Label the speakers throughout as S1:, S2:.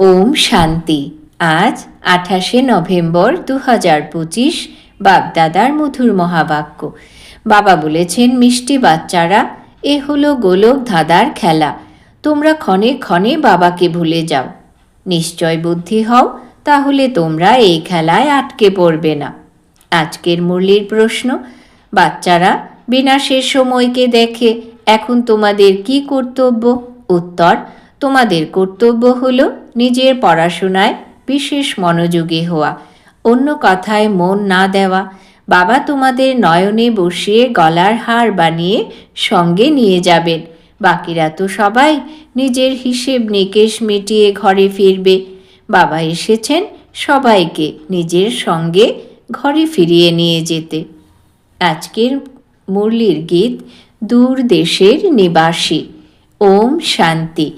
S1: ওম শান্তি। আজ আঠাশে নভেম্বর দু হাজার পঁচিশ, বাগদাদার মধুর মহাবাক্য। বাবা বলেছেন, মিষ্টি বাচ্চারা, এ হলো গোলক ধাঁধার খেলা। তোমরা ক্ষণে ক্ষণে বাবাকে ভুলে যাও। নিশ্চয় বুদ্ধি হও, তাহলে তোমরা এই খেলায় আটকে পড়বে না। আজকের মুরলির প্রশ্ন, বাচ্চারা, বিনাশের সময়কে দেখে এখন তোমাদের কি কর্তব্য? উত্তর তোমাদের কর্তব্য হলো নিজের পড়াশোনায় বিশেষ মনোযোগী হওয়া, অন্য কথায় মন না দেওয়া। বাবা তোমাদের নয়নে বসিয়ে গলার হার বানিয়ে সঙ্গে নিয়ে যাবেন। বাকিরা তো সবাই নিজের হিসেব নিকেশ মিটিয়ে ঘরে ফিরবে। বাবা এসেছেন সবাইকে নিজের সঙ্গে ঘরে ফিরিয়ে নিয়ে যেতে। আজকের মুরলির গীত দূর দেশের নিবাসী। ওম শান্তি।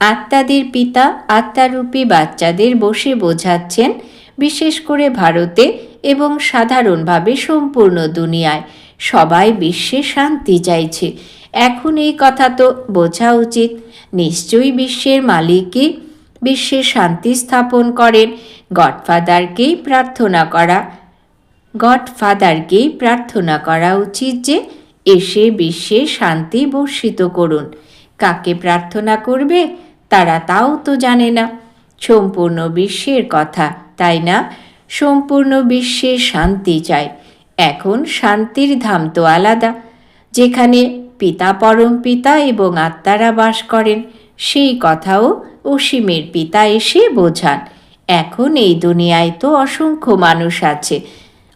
S1: আত্মাদের পিতা আত্মারূপী বাচ্চাদের বসে বোঝাচ্ছেন, বিশেষ করে ভারতে এবং সাধারণভাবে সম্পূর্ণ দুনিয়ায়। সবাই বিশ্বে শান্তি চাইছে। এখন এই কথা তো বোঝা উচিত। নিশ্চয়ই বিশ্বের মালিকই বিশ্বে শান্তি স্থাপন করেন। গডফাদারকেই প্রার্থনা করা, গডফাদারকেই প্রার্থনা করা উচিত যে এসে বিশ্বে শান্তি বর্ষিত করুন। কাকে প্রার্থনা করবে? তারা তাও তো জানে না। সম্পূর্ণ বিশ্বের কথা, তাই না? সম্পূর্ণ বিশ্বে শান্তি চায় এখন শান্তির ধাম তো আলাদা। যেখানে পিতা পরম পিতা এবং আত্মারা বাস করেন, সেই কথাও অসীমের পিতা এসে বোঝান। এখন এই দুনিয়ায় তো অসংখ্য মানুষ আছে।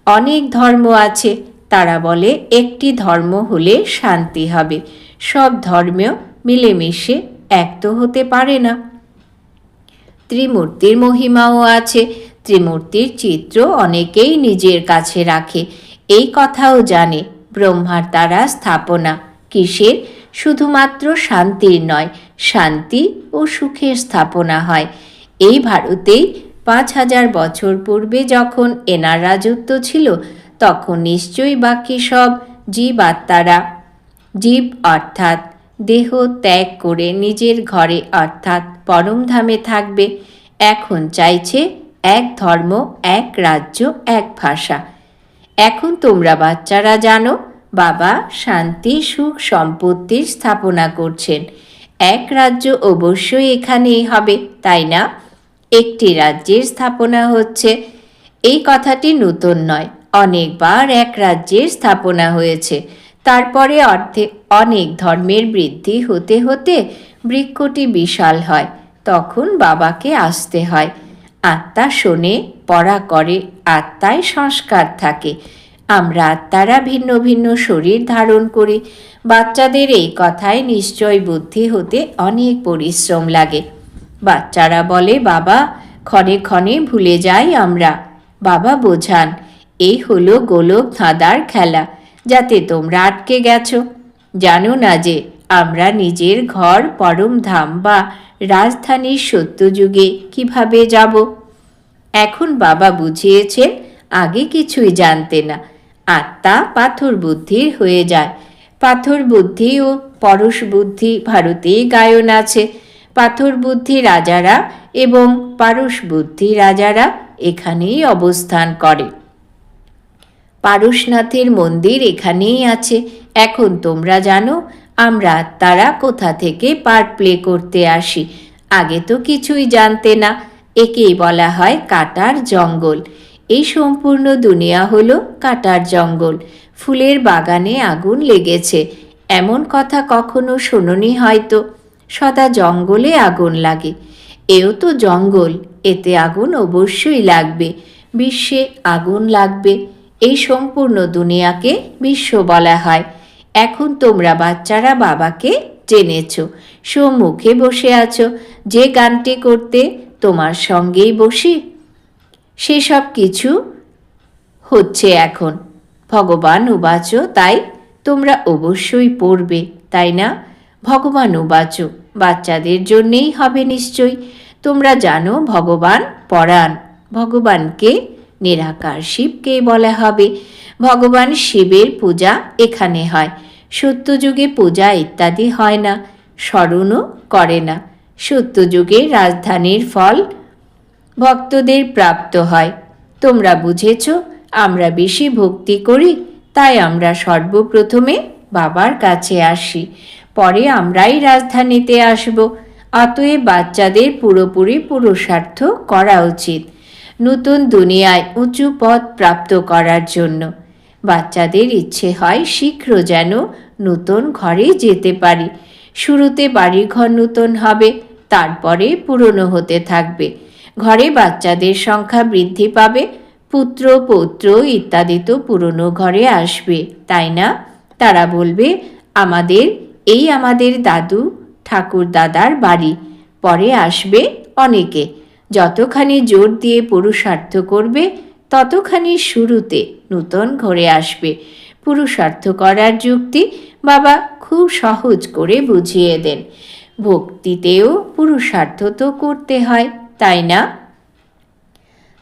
S1: অনেক ধর্ম আছে। তারা বলে, একটি ধর্ম হলে শান্তি হবে। সব ধর্মেও মিলেমিশে এক তো হতে পারে না। ত্রিমূর্তির মহিমাও আছে। ত্রিমূর্তির চিত্র অনেকেই নিজের কাছে রাখে। এই কথাও জানে, ব্রহ্মার তারা স্থাপনা। কিসের? শুধুমাত্র শান্তির নয়, শান্তি ও সুখের স্থাপনা হয়। এই ভারতেই পাঁচ হাজার বছর পূর্বে যখন এনার রাজত্ব ছিল, তখন নিশ্চয়ই বাকি সব জীব আত্মারা জীব অর্থাৎ দেহ ত্যাগ করে নিজের ঘরে, অর্থাৎ পরমধামে থাকবে, এখন চাইছে এক ধর্ম, এক রাজ্য, এক ভাষা। এখন তোমরা বাচ্চারা জানো, বাবা শান্তি, সুখ, সম্পত্তির স্থাপনা করছেন। এক রাজ্য অবশ্যই এখানেই হবে, তাই না? একটি রাজ্যের স্থাপনা হচ্ছে, এই কথাটি নতুন নয়, অনেকবার এক রাজ্যের স্থাপনা হয়েছে। তারপরে অর্ধে অনেক ধর্মের বৃদ্ধি হতে হতে বৃক্ষটি বিশাল হয়, তখন বাবাকে আসতে হয়। আত্মা শোনে, পড়া করে আত্মায় সংস্কার থাকে। আমরা আত্মারা ভিন্ন ভিন্ন শরীর ধারণ করি। বাচ্চাদের এই কথায় নিশ্চয় বুদ্ধি হতে অনেক পরিশ্রম লাগে। বাচ্চারা বলে, বাবা, ক্ষণে ক্ষণে ভুলে যাই আমরা। বাবা, বোঝান, এই হলো গোলক ধাঁধার খেলা। যাতে তোমরা আটকে গেছো। জানো না যে আমরা নিজের ঘর, পরম ধাম বা রাজধানীর সত্যযুগে কীভাবে যাব? এখন বাবা বুঝিয়েছেন, আগে কিছুই জানতে না। আত্মা পাথর বুদ্ধির হয়ে যায়। পাথর বুদ্ধি ও পরশ বুদ্ধি ভারতেই গায়ন আছে। পাথর বুদ্ধি রাজারা এবং পারস বুদ্ধি রাজারা এখানেই অবস্থান করে। পারশনাথের মন্দির এখানেই আছে। এখন তোমরা জানো, আমরা তারা কোথা থেকে পার্ট প্লে করতে আসি। আগে তো কিছুই জানতে না। একেই বলা হয় কাটার জঙ্গল। এই সম্পূর্ণ দুনিয়া হলো কাটার জঙ্গল। ফুলের বাগানে আগুন লেগেছে। এমন কথা কখনো শোনি হয়তো। সদা জঙ্গলে আগুন লাগে। এও তো জঙ্গল। এতে আগুন অবশ্যই লাগবে। বিশ্বে আগুন লাগবে। এই সম্পূর্ণ দুনিয়াকে বিশ্ব বলা হয়। এখন তোমরা বাচ্চারা বাবাকে জেনেছ, সম্মুখে বসে আছো, যে গানটি করতে তোমার সঙ্গেই বসি। সেসব কিছু হচ্ছে এখন। ভগবান উবাচ, তাই তোমরা অবশ্যই পড়বে, তাই না? ভগবান উবাচ, বাচ্চাদের জন্যেই হবে নিশ্চয়ই। তোমরা জানো ভগবান পরাণ, ভগবানকে নিরাকার শিবকে বলা হবে। ভগবান শিবের পূজা এখানে হয়। সত্যযুগে পূজা ইত্যাদি হয় না, স্মরণও করে না। সত্যযুগে রাজধানীর ফল ভক্তদের প্রাপ্ত হয়। তোমরা বুঝেছ, আমরা বেশি ভক্তি করি, তাই আমরা সর্বপ্রথমে বাবার কাছে আসি। পরে আমরাই রাজধানীতে আসব। অতএব বাচ্চাদের পুরোপুরি পুরুষার্থ করা উচিত। নতুন দুনিয়ায় উঁচু পদ প্রাপ্ত করার জন্য। বাচ্চাদের ইচ্ছে হয় শীঘ্র যেন নতুন ঘরে যেতে পারি। শুরুতে বাড়িঘর নতুন হবে, তারপরে পুরনো হতে থাকবে। ঘরে বাচ্চাদের সংখ্যা বৃদ্ধি পাবে, পুত্র, পৌত্র ইত্যাদি তো পুরনো ঘরে আসবে, তাই না? তারা বলবে, আমাদের, এই আমাদের দাদু ঠাকুর দাদার বাড়ি। পরে আসবে অনেকে। যতখানি জোর দিয়ে পুরুষার্থ করবে, ততখানি শুরুতে নূতন ঘরে আসবে। পুরুষার্থ করার যুক্তি বাবা খুব সহজ করে বুঝিয়ে দেন। ভক্তিতেও পুরুষার্থ তো করতে হয়, তাই না?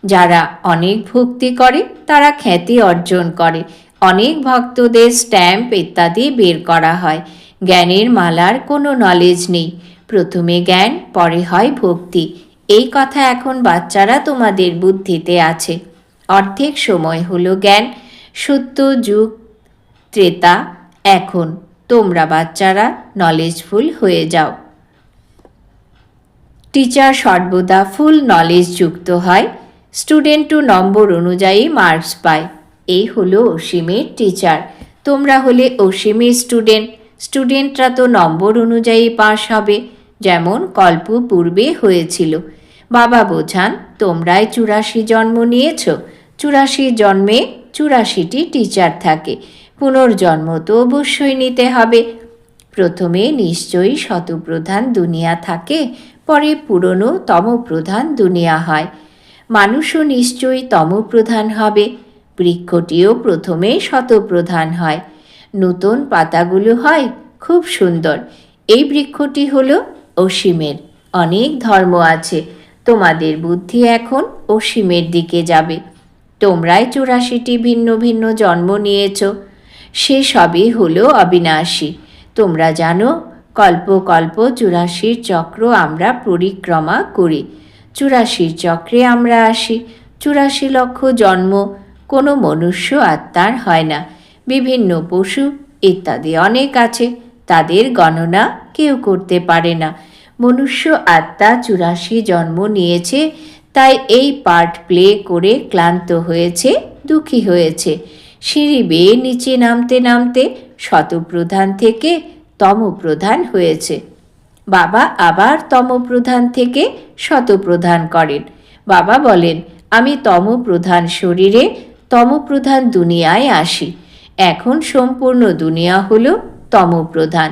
S1: যারা অনেক ভক্তি করে, তারা খ্যাতি অর্জন করে। অনেক ভক্তদের স্ট্যাম্প ইত্যাদি বের করা হয়। জ্ঞানের মালার কোনো নলেজ নেই। প্রথমে জ্ঞান, পরে হয় ভক্তি। এই কথা এখন বাচ্চারা তোমাদের বুদ্ধিতে আছে। অর্ধেক সময় হলো জ্ঞান, সত্য যুগ, ত্রেতা। এখন তোমরা বাচ্চারা নলেজফুল হয়ে যাও। টিচার সর্বদা ফুল নলেজ যুক্ত হয়। স্টুডেন্ট টু নম্বর অনুযায়ী মার্কস পায়। এই হলো অসীমের টিচার তোমরা হলে অসীমের স্টুডেন্ট স্টুডেন্টরা তো নম্বর অনুযায়ী পাশ হবে, যেমন কল্প পূর্বে হয়েছিল। বাবা বোঝান, তোমরাই চুরাশি জন্ম নিয়েছ। চুরাশি জন্মে চুরাশিটি টিচার থাকে। পুনর্জন্ম তো অবশ্যই নিতে হবে। প্রথমে নিশ্চয়ই শতপ্রধান দুনিয়া থাকে, পরে পুরনো তমপ্রধান দুনিয়া হয়। মানুষও নিশ্চয়ই তমপ্রধান হবে। বৃক্ষটিও প্রথমে শতপ্রধান হয়। নতুন পাতাগুলো হয়, খুব সুন্দর। এই বৃক্ষটি হলো অসীমের। অনেক ধর্ম আছে। তোমাদের বুদ্ধি এখন অসীমের দিকে যাবে। তোমরাই চুরাশিটি ভিন্ন ভিন্ন জন্ম নিয়েছ। সে সবই হলো অবিনাশী। তোমরা জানো, কল্প কল্প চুরাশির চক্র আমরা পরিক্রমা করি। চুরাশির চক্রে আমরা আসি। চুরাশি লক্ষ জন্ম, কোনো মনুষ্য আত্মার হয় না। বিভিন্ন পশু, ইত্যাদি অনেক আছে। তাদের গণনা কেউ করতে পারে না। মনুষ্য আত্মা চুরাশি জন্ম নিয়েছে, তাই এই পার্ট প্লে করে ক্লান্ত হয়েছে, দুঃখী হয়েছে। সিঁড়ি বেয়ে নিচে নামতে নামতে শতপ্রধান থেকে তমপ্রধান হয়েছে। বাবা আবার তমপ্রধান থেকে শতপ্রধান করেন। বাবা বলেন, আমি তমপ্রধান শরীরে, তমপ্রধান দুনিয়ায় আসি। এখন সম্পূর্ণ দুনিয়া হলো তমপ্রধান।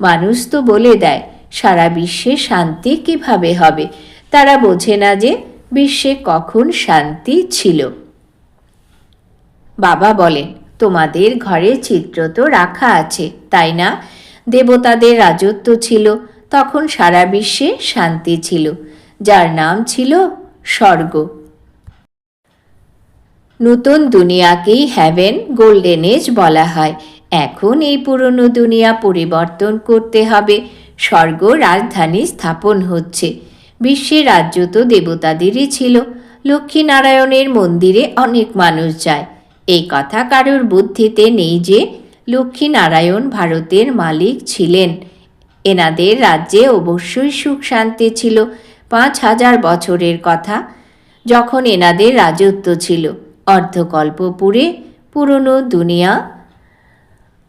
S1: মানুষ তো বলে দেয় সারা বিশ্বে শান্তি কীভাবে হবে? তারা বোঝে না যে বিশ্বে কখন শান্তি ছিল। বাবা বলেন, তোমাদের ঘরে চিত্র তো রাখা আছে, তাই না? দেবতাদের রাজত্ব ছিল, তখন সারা বিশ্বে শান্তি ছিল। যার নাম ছিল স্বর্গ। নতুন দুনিয়াকেই হ্যাভেন গোল্ডেন এজ বলা হয়। এখন এই পুরনো দুনিয়া পরিবর্তন করতে হবে। স্বর্গ রাজধানী স্থাপন হচ্ছে। বিশ্বে রাজ্য তো দেবতাদেরই ছিল। লক্ষ্মীনারায়ণের মন্দিরে অনেক মানুষ যায়। এই কথা কারোর বুদ্ধিতে নেই যে লক্ষ্মীনারায়ণ ভারতের মালিক ছিলেন। এনাদের রাজ্যে অবশ্যই সুখ শান্তি ছিল। পাঁচ হাজার বছরের কথা যখন এনাদের রাজত্ব ছিল। অর্ধকল্পপুরে পুরনো দুনিয়া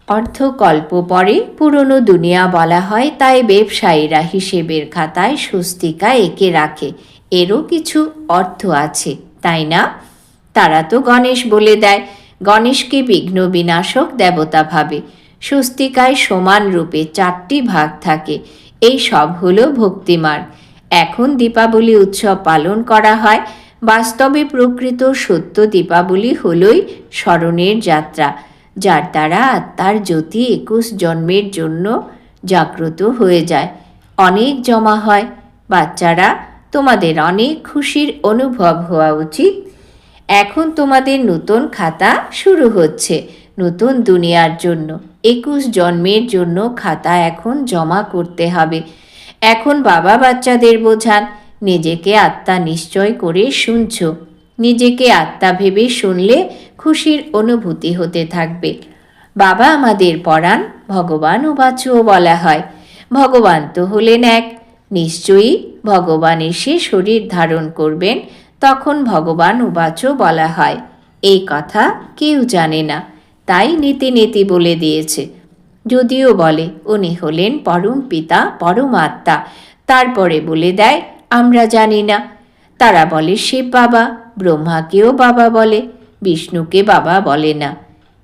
S1: অর্ধকল্প পরে পুরনো দুনিয়া বলা হয়, তাই ব্যবসায়ীরা হিসেবের খাতায় স্বস্তিকা এঁকে রাখে। এরও কিছু অর্থ আছে, তাই না? তারা তো গণেশ বলে দেয়, গণেশকে বিঘ্ন বিনাশক দেবতা ভাবে। স্বস্তিকায় সমান রূপে চারটি ভাগ থাকে, এই সব হলো ভক্তিমার্গ এখন দীপাবলি উৎসব পালন করা হয়, বাস্তবে প্রকৃত সত্য দীপাবলি হলই স্মরণের যাত্রা। যার দ্বারা আত্মার জ্যোতি একুশ জন্মের জন্য জাগ্রত হয়ে যায়। অনেক জমা হয়। বাচ্চারা, তোমাদের অনেক খুশির অনুভব হওয়া উচিত। এখন তোমাদের নতুন খাতা শুরু হচ্ছে, নতুন দুনিয়ার জন্য। একুশ জন্মের জন্য খাতা এখন জমা করতে হবে। এখন বাবা বাচ্চাদের বোঝান, নিজেকে আত্মা নিশ্চয় করে শুনছ। নিজেকে আত্মা ভেবে শুনলে খুশির অনুভূতি হতে থাকবে। বাবা আমাদের পড়ান ভগবান উবাচও বলা হয়। ভগবান তো হলেন এক। নিশ্চয়ই ভগবান এসে শরীর ধারণ করবেন, তখন ভগবান উবাচও বলা হয়। এই কথা কেউ জানে না, তাই নীতি নীতি বলে দিয়েছে। যদিও বলে, উনি হলেন পরম পিতা, পরম আত্মা। তারপরে বলে দেয়, আমরা জানি না। তারা বলে শিব বাবা। ব্রহ্মাকেও বাবা বলে, বিষ্ণুকে বাবা বলে না।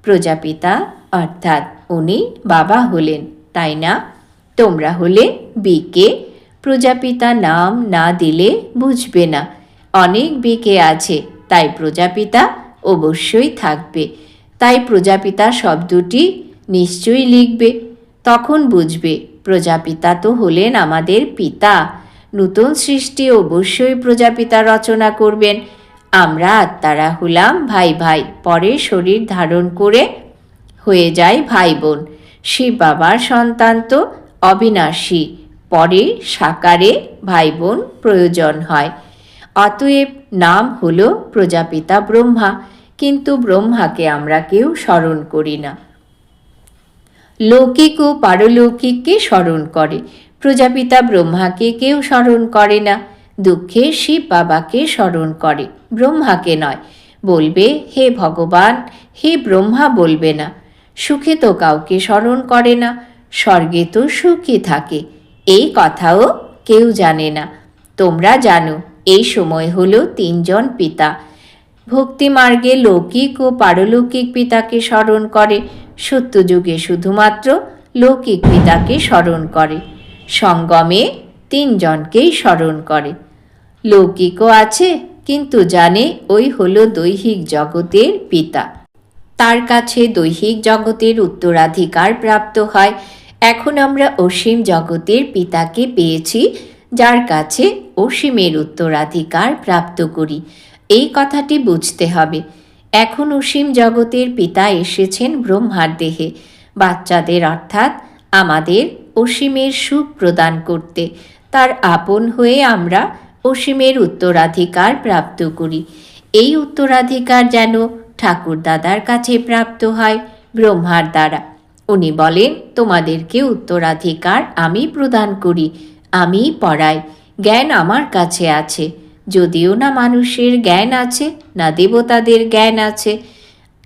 S1: প্রজাপিতা, অর্থাৎ উনি বাবা হলেন, তাই না? তোমরা হলে বিকে প্রজাপিতা নাম না দিলে বুঝবে না। অনেক বিকে আছে, তাই প্রজাপিতা অবশ্যই থাকবে। তাই প্রজাপিতা শব্দটি নিশ্চয়ই লিখবে। তখন বুঝবে, প্রজাপিতা তো হলেন আমাদের পিতা। নূতন সৃষ্টি অবশ্যই প্রজাপিতা রচনা করবেন। আমরা আত্মারা হলাম ভাই ভাই। পরে শরীর ধারণ করে হয়ে যায় ভাই বোন। শিব বাবার সন্তান তো অবিনাশী। পরে সাকারে ভাই বোন প্রয়োজন হয়। অতএব নাম হল প্রজাপিতা ব্রহ্মা। কিন্তু ব্রহ্মাকে আমরা কেউ স্মরণ করি না। লৌকিক ও পারলৌকিককে স্মরণ করে। প্রজাপিতা ব্রহ্মাকে কেউ স্মরণ করে না। দুঃখে শিব বাবাকে স্মরণ করে। ব্রহ্মাকে নয়। বলবে, হে ভগবান, হে ব্রহ্মা বলবে না। সুখে তো কাউকে স্মরণ করে না, স্বর্গে তো সুখী থাকে। এই কথাও কেউ জানে না। তোমরা জানো, এই সময় হলো তিনজন পিতা। ভক্তিমার্গে লৌকিক ও পারলৌকিক পিতাকে স্মরণ করে। সত্যযুগে শুধুমাত্র লৌকিক পিতাকে স্মরণ করে। সঙ্গমে তিনজনকেই স্মরণ করে। লৌকিকও আছে, কিন্তু জানে ওই হলো দৈহিক জগতের পিতা। তার কাছে দৈহিক জগতের উত্তরাধিকার প্রাপ্ত হয়। এখন আমরা অসীম জগতের পিতাকে পেয়েছি, যার কাছে অসীমের উত্তরাধিকার প্রাপ্ত করি। এই কথাটি বুঝতে হবে। এখন অসীম জগতের পিতা এসেছেন ব্রহ্মার দেহে। বাচ্চাদের অর্থাৎ আমাদের অসীমের সুখ প্রদান করতে। তার আপন হয়ে আমরা অসীমের উত্তরাধিকার প্রাপ্ত করি। এই উত্তরাধিকার যেন ঠাকুর দাদার কাছে প্রাপ্ত হয় ব্রহ্মার দ্বারা। উনি বলেন, তোমাদেরকে উত্তরাধিকার আমি প্রদান করি, আমি পড়াই জ্ঞান আমার কাছে আছে। যদিও না মানুষের জ্ঞান আছে, না দেবতাদের জ্ঞান আছে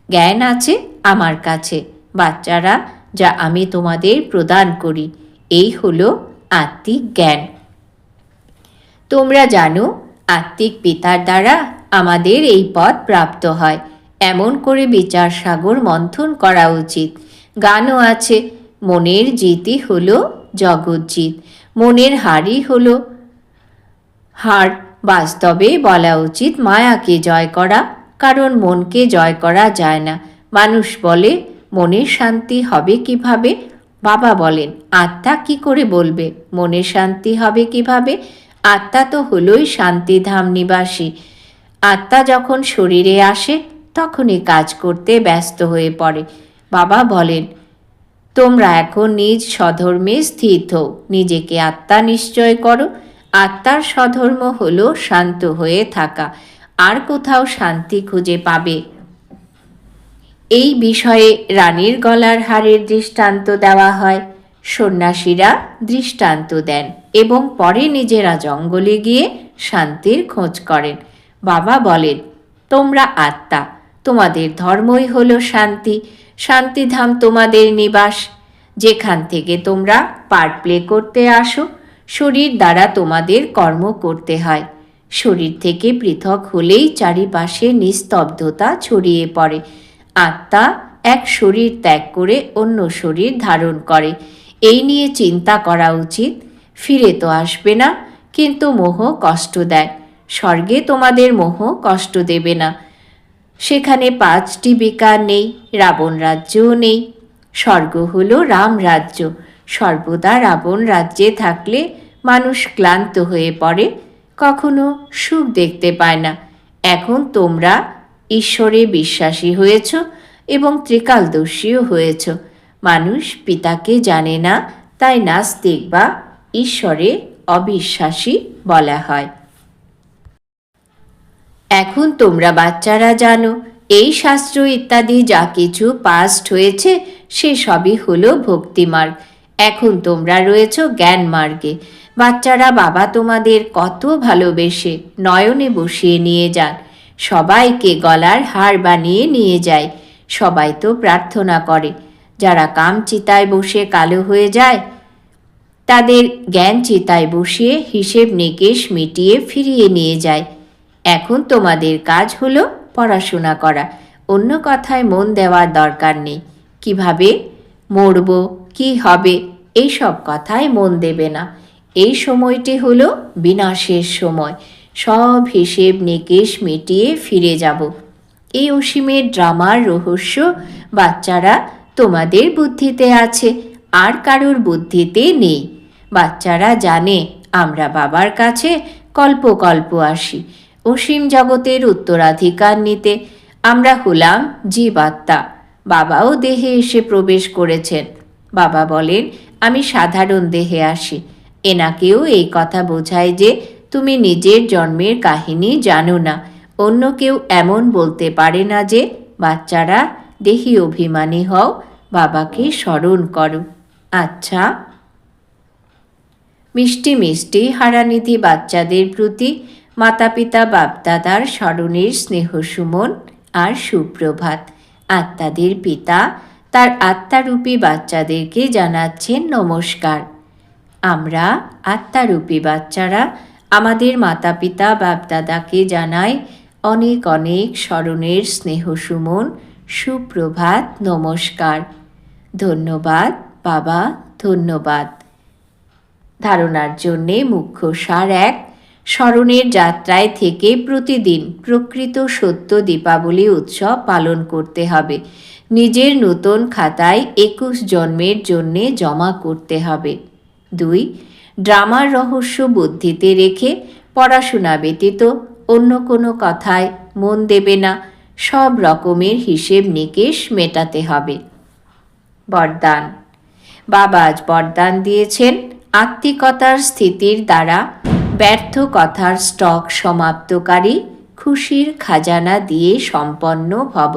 S1: জ্ঞান আছে আমার কাছে, বাচ্চারা, যা আমি তোমাদের প্রদান করি। এই হলো আত্মিক জ্ঞান। তোমরা জানো, আত্মিক পিতার দ্বারা আমাদের এই পথ প্রাপ্ত হয়। এমন করে বিচার সাগর মন্থন করা উচিত। গানও আছে, মনের জিতই হলো জগৎজিৎ মনের হারই হলো হার। বাস্তবে বলা উচিত, মায়াকে জয় করা, কারণ মনকে জয় করা যায় না। মানুষ বলে, মনের শান্তি হবে কীভাবে? বাবা বলেন, আত্মা কি করে বলবে? মনের শান্তি হবে কীভাবে? আত্মা তো হলোই শান্তিধাম নিবাসী। আত্মা যখন শরীরে আসে, তখনই কাজ করতে ব্যস্ত হয়ে পড়ে। বাবা বলেন, তোমরা এখন নিজ স্বধর্মে স্থিত হও। নিজেকে আত্মা নিশ্চয় করো। আত্মার স্বধর্ম হল শান্ত হয়ে থাকা। আর কোথাও শান্তি খুঁজে পাবে? এই বিষয়ে রানীর গলার হারের দৃষ্টান্ত দেওয়া হয়। সন্ন্যাসীরা দৃষ্টান্ত দেন এবং পরে নিজেরা জঙ্গলে গিয়ে শান্তির খোঁজ করেন। বাবা বলেন, তোমরা আত্মা, তোমাদের ধর্মই হলো শান্তি। শান্তিধাম তোমাদের নিবাস। যেখান থেকে তোমরা পার্ট প্লে করতে আসো, শরীর দ্বারা তোমাদের কর্ম করতে হয়। শরীর থেকে পৃথক হলেই চারিপাশে নিস্তব্ধতা ছড়িয়ে পড়ে। আত্মা এক শরীর ত্যাগ করে অন্য শরীর ধারণ করে। এই নিয়ে চিন্তা করা উচিত। ফিরে তো আসবে না, কিন্তু মোহ কষ্ট দেয়। স্বর্গে তোমাদের মোহ কষ্ট দেবে না। সেখানে পাঁচটি বিকার নেই, রাবণ রাজ্যও নেই। স্বর্গ হল রাম রাজ্য। সর্বদা রাবণ রাজ্যে থাকলে মানুষ ক্লান্ত হয়ে পড়ে, কখনো সুখ দেখতে পায় না। এখন তোমরা ঈশ্বরে বিশ্বাসী হয়েছ এবং ত্রিকালদর্শীও হয়েছ। মানুষ পিতাকে জানে না, তাই নাস্তিক বা ঈশ্বরে অবিশ্বাসী বলা হয়। এখন তোমরা বাচ্চারা জানো, এই শাস্ত্র ইত্যাদি যা কিছু পাস্ট হয়েছে, সে সবই হলো ভক্তিমার্গ এখন তোমরা রয়েছ জ্ঞান মার্গে। বাচ্চারা, বাবা তোমাদের কত ভালোবেসে নয়নে বসিয়ে নিয়ে যান। সবাইকে গলার হার বানিয়ে নিয়ে যায়। সবাই তো প্রার্থনা করে। যারা কাম চিতায় বসে কালো হয়ে যায়, তাদের জ্ঞান চিতায় বসিয়ে হিসেব নিকেশ মিটিয়ে ফিরিয়ে নিয়ে যায়। এখন তোমাদের কাজ হলো পড়াশোনা করা। অন্য কথায় মন দেওয়ার দরকার নেই। কীভাবে? মরব, কি হবে? এই সব কথায় মন দেবে না। এই সময়টি হলো বিনাশের সময়। সব হিসেব নিকেশ মিটিয়ে ফিরে যাব। এই অসীমের ড্রামার রহস্য বাচ্চারা তোমাদের বুদ্ধিতে আছে, আর কারোর বুদ্ধিতে নেই। বাচ্চারা জানে, আমরা বাবার কাছে কল্প কল্প আসি। অসীম জগতের উত্তরাধিকার নিতে আমরা হলাম জীবাত্মা। বাবাও দেহে এসে প্রবেশ করেছেন। বাবা বলেন, আমি সাধারণ দেহে আসি। এনাকেও এই কথা বোঝায় যে, তুমি নিজের জন্মের কাহিনী জানো না। অন্য কেউ এমন বলতে পারে না যে, বাচ্চারা দেহি অভিমানী হও, বাবাকে স্মরণ করো। আচ্ছা। মিষ্টি মিষ্টি হারানিধি বাচ্চাদের প্রতি মাতা পিতা বাপদাদার স্মরণের স্নেহ সুমন আর সুপ্রভাত। আত্মাদের পিতা তার আত্মারূপী বাচ্চাদেরকে জানাচ্ছেন নমস্কার। আমরা আত্মারূপী বাচ্চারা আমাদের মাতা পিতা বাপদাদাকে জানাই অনেক অনেক স্মরণের স্নেহ সুমন সুপ্রভাত, নমস্কার। ধন্যবাদ, বাবা, ধন্যবাদ। ধারণার জন্যে মুখ্য সার এক, স্মরণের যাত্রায় থেকে প্রতিদিন প্রকৃত সত্য দীপাবলি উৎসব পালন করতে হবে। নিজের নতুন খাতায় একুশ জন্মের জন্যে জমা করতে হবে। দুই, ড্রামার রহস্য বুদ্ধিতে রেখে পড়াশোনা ব্যতীত অন্য কোনো কথায় মন দেবে না। সব রকমের হিসেব নিকেশ মেটাতে হবে। বরদান। বাবা আজ বরদান দিয়েছেন। আত্মিকতার স্থিতির দ্বারা ব্যর্থ কথার স্টক সমাপ্তকারী খুশির খাজানা দিয়ে সম্পন্ন ভব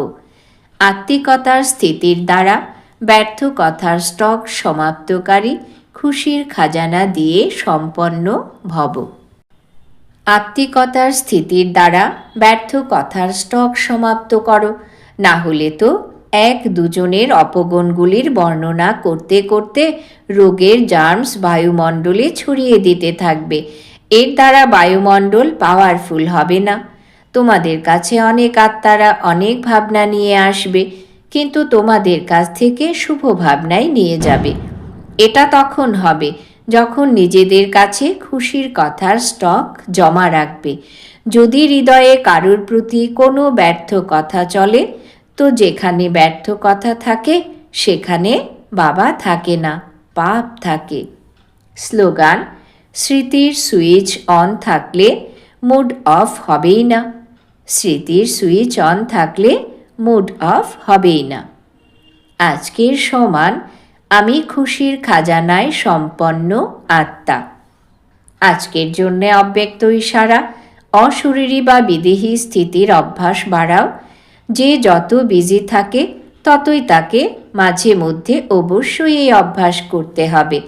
S1: আত্মিকতার স্থিতির দ্বারা ব্যর্থ কথার স্টক সমাপ্তকারী খুশির খাজানা দিয়ে সম্পন্ন ভব আত্মিকতার স্থিতির দ্বারা ব্যর্থ কথার স্টক সমাপ্ত করো। না হলে তো এক দুজনের অপগুণগুলির বর্ণনা করতে করতে রোগের জার্মস বায়ুমণ্ডলে ছড়িয়ে দিতে থাকবে। এর দ্বারা বায়ুমণ্ডল পাওয়ারফুল হবে না। তোমাদের কাছে অনেক আত্মারা অনেক ভাবনা নিয়ে আসবে, কিন্তু তোমাদের কাছ থেকে শুভ ভাবনাই নিয়ে যাবে। এটা তখন হবে। যখন নিজেদের কাছে খুশির কথার স্টক জমা রাখবে, যদি হৃদয়ে কারুর প্রতি কোনো ব্যর্থ কথা চলে, তো যেখানে ব্যর্থ কথা থাকে, সেখানে বাবা থাকে না, পাপ থাকে। স্লোগান, স্মৃতির সুইচ অন থাকলে মুড অফ হবেই না। স্মৃতির সুইচ অন থাকলে মুড অফ হবেই না। আজকের সমান আমি খুশির খাজানায় সম্পন্ন আত্মা। আজকের জন্য অব্যক্ত ইশারা, অশরীরী বা বিদেহী স্থিতির অভ্যাস বাড়াও। যে যত বিজি থাকে, ততই তাকে মাঝে মধ্যে অবশ্যই এই অভ্যাস করতে হবে।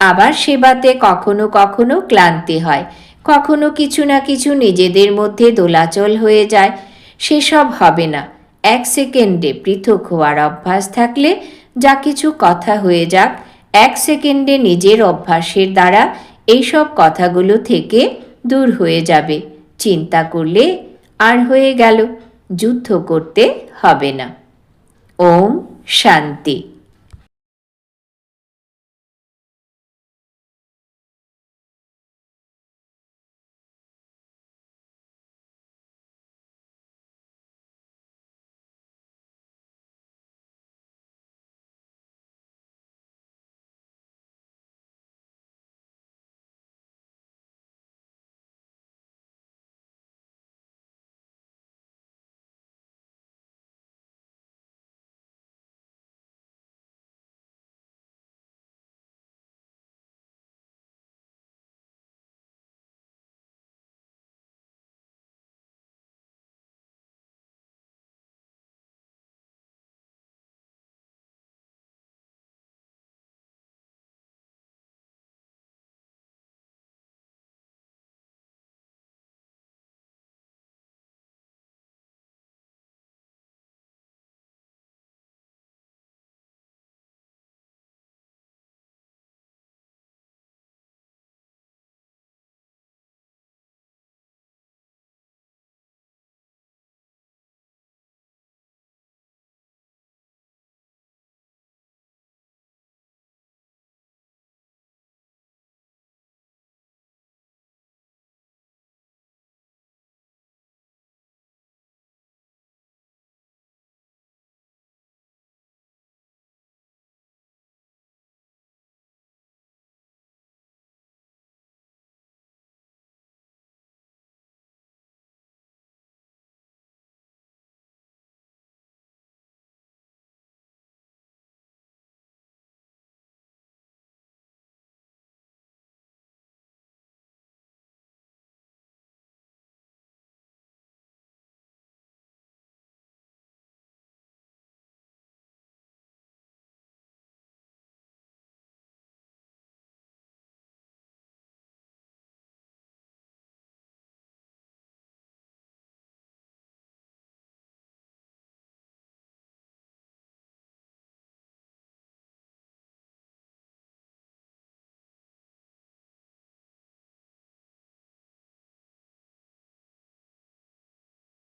S1: আবার সেবাতে কখনো কখনো ক্লান্তি হয়। কখনো কিছু না কিছু নিজেদের মধ্যে দোলাচল হয়ে যায়। সেসব হবে না। এক সেকেন্ডে পৃথক হওয়ার অভ্যাস থাকলে যা কিছু কথা হয়ে যাক, এক সেকেন্ডে নিজের অভ্যাসের দ্বারা এইসব কথাগুলো থেকে দূর হয়ে যাবে। চিন্তা করলে আর হয়ে গেল। যুদ্ধ করতে হবে না। ওম শান্তি।